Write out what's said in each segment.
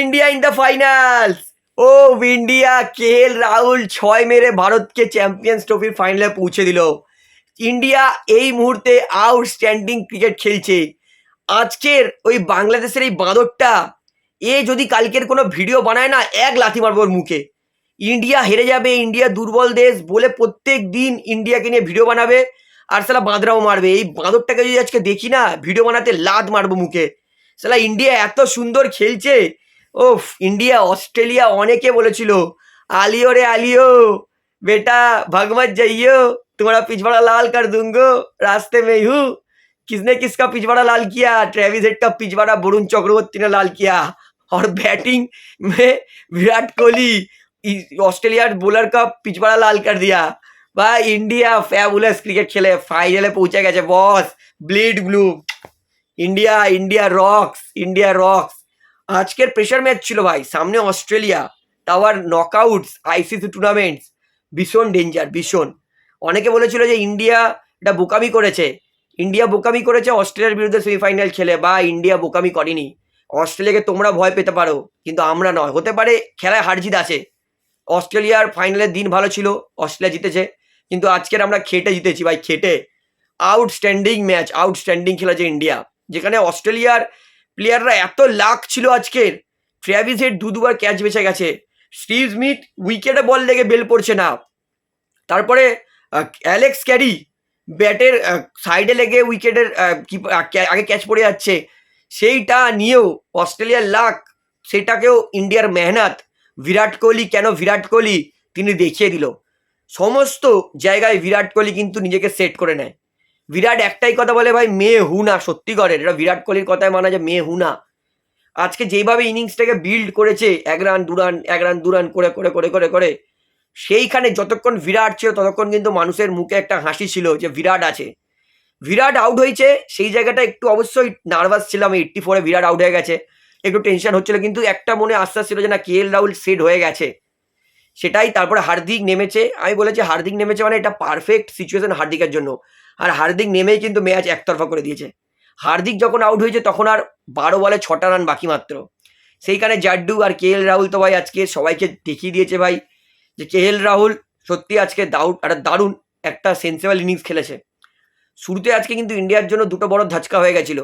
India in the finals ও India K L Rahul ছয় মেরে ভারতকে চ্যাম্পিয়ন্স ট্রফির ফাইনালে পৌঁছে দিল। ইন্ডিয়া এই মুহূর্তে আউটস্ট্যান্ডিং ক্রিকেট খেলছে। আজকের ওই বাংলাদেশের এই বাঁদরটা, এ যদি কালকের কোনো ভিডিও বানায় না, এক লাথি মারবো ওর মুখে। ইন্ডিয়া হেরে যাবে ইন্ডিয়া দুর্বল দেশ বলে প্রত্যেক দিন ইন্ডিয়াকে নিয়ে ভিডিও বানাবে, আর সালা বাঁদরাও মারবে। এই বাঁদরটাকে যদি আজকে দেখি না ভিডিও বানাতে লাদ মারবো মুখে। সালা ইন্ডিয়া এত সুন্দর খেলছে ওফ ইন্ডিয়া অস্ট্রেলিয়া অনেকে বলেছিল আলিও রে আলিও বেটা भगवत जाइयो तुम्हारा पिछवाड़ा लाल कर दूंगो रास्ते में ही हूँ किसने किसका पिछवाड़ा लाल किया ट्रेविस हेड का पिछवाड़ा वरुण चक्रवर्ती ने लाल किया और बैटिंग में विराट कोहली इ- ऑस्ट्रेलिया बोलर का पिछवाड़ा लाल कर दिया भाई इंडिया फैबुलस क्रिकेट खेले फाइनले पहुंचे गए boss bleed blue India India rocks India rocks আজকের প্রেশার ম্যাচ ছিল ভাই, সামনে অস্ট্রেলিয়া টাওয়ার নকআউটস আইসিসি টুর্নামেন্টস ভীষণ ডেঞ্জার ভীষণ। অনেকে বলেছিল যে ইন্ডিয়া এটা বোকামি করেছে। ইন্ডিয়া বোকামি করেছে, অস্ট্রেলিয়ার বিরুদ্ধে সেমিফাইনাল খেলে, বা ইন্ডিয়া বোকামি করেনি। অস্ট্রেলিয়াকে তোমরা ভয় পেতে পারো, কিন্তু আমরা নয়। হতে পারে খেলায় হারজিত আছে। অস্ট্রেলিয়ার ফাইনালের দিন ভালো ছিল, অস্ট্রেলিয়া জিতেছে। কিন্তু আজকের আমরা খেটে জিতেছি ভাই, খেটে। আউটস্ট্যান্ডিং ম্যাচ আউটস্ট্যান্ডিং খেলেছে ইন্ডিয়া যেখানে অস্ট্রেলিয়ার প্লেয়াররা এত লাক ছিল আজকের। ট্র্যাভিস হেড দু দুবার ক্যাচ বেঁচে গেছে। স্টিভ স্মিথ উইকেটে বল লেগে বেল পড়ছে না। তারপরে অ্যালেক্স ক্যারি ব্যাটের সাইডে লেগে উইকেটের আগে ক্যাচ পড়ে যাচ্ছে। সেইটা নিয়েও অস্ট্রেলিয়ার লাক সেটাকেও ইন্ডিয়ার মেহনত। বিরাট কোহলি, কেন বিরাট কোহলি? তিনি দেখিয়ে দিল। সমস্ত জায়গায় বিরাট কোহলি কিন্তু নিজেকে সেট করে নেয়। বিরাট একটাই কথা বলে ভাই, মেয়ে হুনা সত্যি করে। এটা বিরাট কোহলির কথায় মানা যে মেয়ে হুনা আজকে যেভাবে ইনিংসটাকে বিল্ড করেছে, এক রান দু রান এক রান দু রান করে করে করে করে করে, সেইখানে যতক্ষণ বিরাট ছিল, ততক্ষণ কিন্তু মানুষের মুখে একটা হাসি ছিল যে বিরাট আছে। বিরাট আউট হয়েছে, সেই জায়গাটা একটু অবশ্যই নার্ভাস ছিলাম এইট্টি ফোরে বিরাট আউট হয়ে গেছে। একটু টেনশন হচ্ছিল, কিন্তু একটা মনে আশ্বাস ছিল যে না কে এল রাহুল সেট হয়ে গেছে। সেটাই তারপরে হার্দিক নেমেছে। আমি বলেছি হার্দিক নেমেছে মানে এটা পারফেক্ট সিচুয়েশন হার্দিকের জন্য। আর হার্দিক নেমেই কিন্তু ম্যাচ একতরফা করে দিয়েছে। হার্দিক যখন আউট হয়েছে তখন আর বারো বলে ছটা রান বাকি মাত্র। সেইখানে জাড্ডু আর কে এল রাহুল তো ভাই আজকে সবাইকে দেখিয়ে দিয়েছে ভাই যে কে এল রাহুল সত্যি আজকে দাউট একটা দারুণ একটা সেন্সেবল ইনিংস খেলেছে। শুরুতে আজকে কিন্তু ইন্ডিয়ার জন্য দুটো বড় ধাচকা হয়ে গেছিল।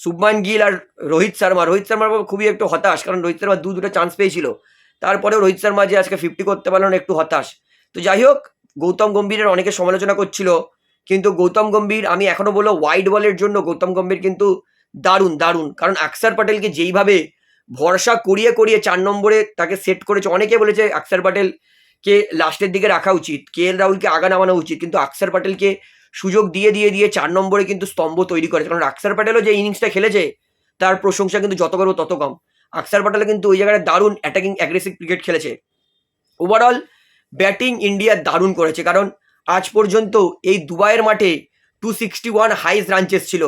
শুভমান গিল আর রোহিত শর্মা। রোহিত শর্মার খুবই একটু হতাশ কারণ রোহিত শর্মা দু দুটো চান্স পেয়েছিল। তারপরেও রোহিত শর্মা যে আজকে ফিফটি করতে পারল না, একটু হতাশ। তো যাই হোক, গৌতম গম্ভীরের অনেকে সমালোচনা করছিল, কিন্তু গৌতম গম্ভীর, আমি এখনও বলব ওয়াইড বলের জন্য গৌতম গম্ভীর কিন্তু দারুণ দারুণ। কারণ আকসার প্যাটেলকে যেইভাবে ভরসা করিয়ে করিয়ে চার নম্বরে তাকে সেট করেছে, অনেকে বলেছে আকসার প্যাটেল কে লাস্টের দিকে রাখা উচিত, কে এল রাহুলকে আগা নামানো উচিত, কিন্তু আকসার প্যাটেলকে সুযোগ দিয়ে দিয়ে দিয়ে চার নম্বরে কিন্তু স্তম্ভ তৈরি করেছে। কারণ আকসার প্যাটেলও যে ইনিংসটা খেলেছে, তার প্রশংসা কিন্তু যত করব তত কম। আকসার প্যাটেলও কিন্তু ওই জায়গায় দারুণ অ্যাটাকিং অ্যাগ্রেসিভ ক্রিকেট খেলেছে। ওভারঅল ব্যাটিং ইন্ডিয়া দারুণ করেছে, কারণ আজ পর্যন্ত এই দুবাইয়ের মাঠে two sixty one highest run chase ছিল।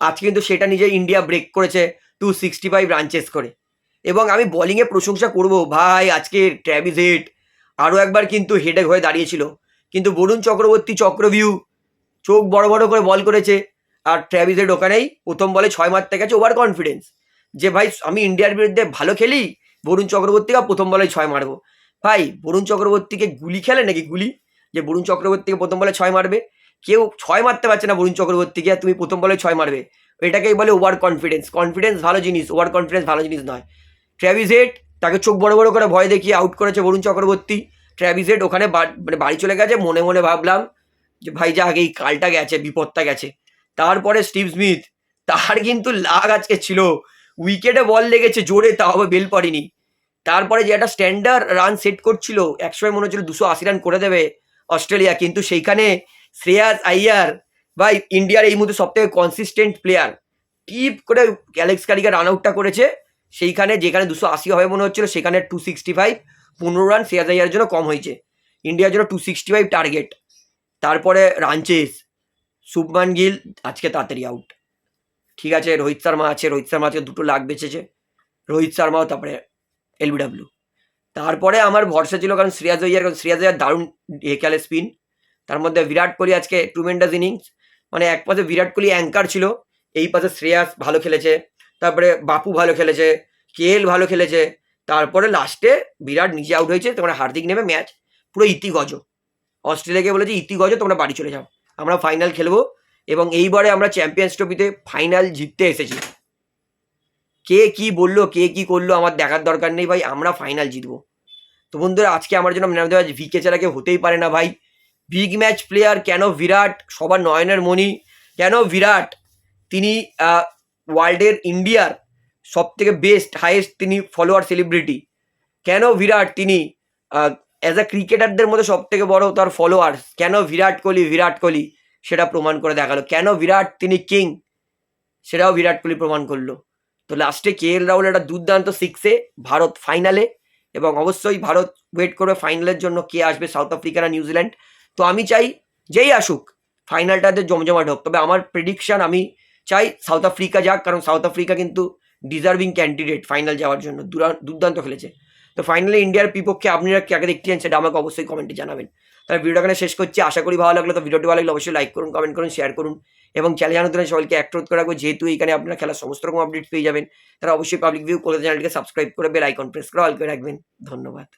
আজ কিন্তু সেটা নিজে ইন্ডিয়া ব্রেক করেছে two sixty five run chase করে। এবং আমি বোলিংয়ে প্রশংসা করব, ভাই, আজকে ট্র্যাভিস হেড আরও একবার কিন্তু হেডেক হয়ে দাঁড়িয়েছিল। কিন্তু বরুণ চক্রবর্তী চক্রভিউ চোখ বড় বড় করে বল করেছে, আর ট্র্যাভিস হেড ওখানেই প্রথম বলে ছয় মারতে গেছে ওভার কনফিডেন্স যে ভাই, আমি ইন্ডিয়ার বিরুদ্ধে ভালো খেলি, বরুণ চক্রবর্তীকে প্রথম বলে ছয় মারবো। ভাই, বরুণ চক্রবর্তীকে গুলি খেলে নাকি গুলি? যে বরুণ চক্রবর্তীকে প্রথম বলে ছয় মারবে? কেউ ছয় মারতে পারছে না বরুণ চক্রবর্তীকে তুমি প্রথম বলে ছয় মারবে। এটাকেই বলে ওভার কনফিডেন্স কনফিডেন্স ভালো জিনিস ওভার কনফিডেন্স ভালো জিনিস নয়। ট্র্যাভিস হেড তাকে চোখ বড় বড় করে ভয় দেখিয়ে আউট করেছে বরুণ চক্রবর্তী। ট্র্যাভিস হেড ওখানে মানে বাড়ি চলে গেছে, মনে মনে ভাবলাম যে ভাই যা আগে এই কালটা গেছে, বিপদটা গেছে। তারপরে স্টিভ স্মিথ তার কিন্তু লাগ আজকে ছিল উইকেটে বল লেগেছে, জোরে, তা হবে বেল পড়েনি। তারপরে যে একটা স্ট্যান্ডার্ড রান সেট করছিল, একসময় মনে হচ্ছিল দুশো আশি রান করে দেবে অস্ট্রেলিয়া, কিন্তু সেইখানে শ্রেয়াস আইয়ার ভাই ইন্ডিয়ার এই মুহূর্তে সব থেকে কনসিস্টেন্ট প্লেয়ার টিপ করে অ্যালেক্স কারিকা রান আউটটা করেছে। সেইখানে যেখানে দুশো আশি হবে মনে হচ্ছিল, সেখানে টু সিক্সটি ফাইভ পনেরো রান শ্রেয়াস আইয়ার জন্য কম হয়েছে। ইন্ডিয়ার জন্য টু সিক্সটি ফাইভ টার্গেট তারপরে রানচেস শুভমান গিল, আজকে তাড়াতাড়ি আউট ঠিক আছে, রোহিত শর্মা আছে, রোহিত শর্মা আজকে দুটো লাখ বেঁচেছে। রোহিত শর্মাও, তারপরে এলবিডাব্লিউ তারপরে আমার ভরসা ছিল, কারণ শ্রেয়াজ আইয়ার কারণ শ্রেয়াস আইয়ার দারুণ খেলে স্পিন তার মধ্যে বিরাট কোহলি আজকে টুমেন্ডাস ইনিংস মানে এক পাশে বিরাট কোহলি অ্যাঙ্কার ছিল, এই পাশে শ্রেয়াস ভালো খেলেছে, তারপরে বাপু ভালো খেলেছে, কেএল ভালো খেলেছে, তারপরে লাস্টে বিরাট নিজে আউট হয়েছে, তোমরা হার্দিক নেমে ম্যাচ পুরো ইতি গজ অস্ট্রেলিয়াকে বলেছে ইতিগজ তোমরা বাড়ি চলে যাও, আমরা ফাইনাল খেলব। এবং এইবারে আমরা চ্যাম্পিয়ন্স ট্রফিতে ফাইনাল জিততে এসেছি। কে কি বলল, কে কি করল আমার দেখার দরকার নেই ভাই, আমরা ফাইনাল জিতবো। তো বন্ধুরা, আজকে আমার জন্য man of the match V K ছাড়া হতেই পারে না ভাই। বিগ ম্যাচ প্লেয়ার কেন বিরাট? সবার নয়নের মণি। কেন বিরাট? তিনি ওয়ার্ল্ডের ইন্ডিয়ার সব থেকে বেস্ট হাইয়েস্ট তিনি ফলোয়ার সেলিব্রিটি কেন বিরাট? তিনি অ্যাজ আ ক্রিকেটারদের মধ্যে সব থেকে বড় তার ফলোয়ার্স কেন বিরাট কোহলি বিরাট কোহলি? সেটা প্রমাণ করে দেখাল। কেন বিরাট? তিনি কিং সেটাও বিরাট কোহলি প্রমাণ করল। তো লাস্টে কে এল রাহুল একটা দুর্দান্ত সিক্সে ভারত ফাইনালে এবং অবশ্যই ভারত ওয়েট করবে ফাইনালের জন্য কে আসবে সাউথ আফ্রিকা না নিউজিল্যান্ড তো আমি চাই যেই আসুক ফাইনালটাতে জমজমাট হোক। তবে আমার প্রেডিকশন আমি চাই সাউথ আফ্রিকা যাক, কারণ সাউথ আফ্রিকা কিন্তু ডিজার্ভিং ক্যান্ডিডেট ফাইনাল যাওয়ার জন্য। দুর্দান্ত খেলেছে। তো ফাইনালি ইন্ডিয়ার বিপক্ষে আপনারা কাকে দেখতে চান সেটা আমাকে অবশ্যই কমেন্টে জানাবেন। তাহলে ভিডিও এখানে শেষ করছি। আশা করি ভালো লাগল। তো ভিডিওটি ভালো লাগলে অবশ্যই লাইক করুন কমেন্ট করুন শেয়ার করুন এবং চ্যানেল জানাতে সবাইকে অ্যাক্রোধ করে রাখব। যেহেতু এখানে আপনারা খেলার সমস্ত রকম আপডেট পেয়ে যাবেন তারা অবশ্যই পাবলিক ভিউ কলেজ চ্যানেলটিকে সাবস্ক্রাইব করে বেল আইকন প্রেস করে অল করে রাখবেন। ধন্যবাদ।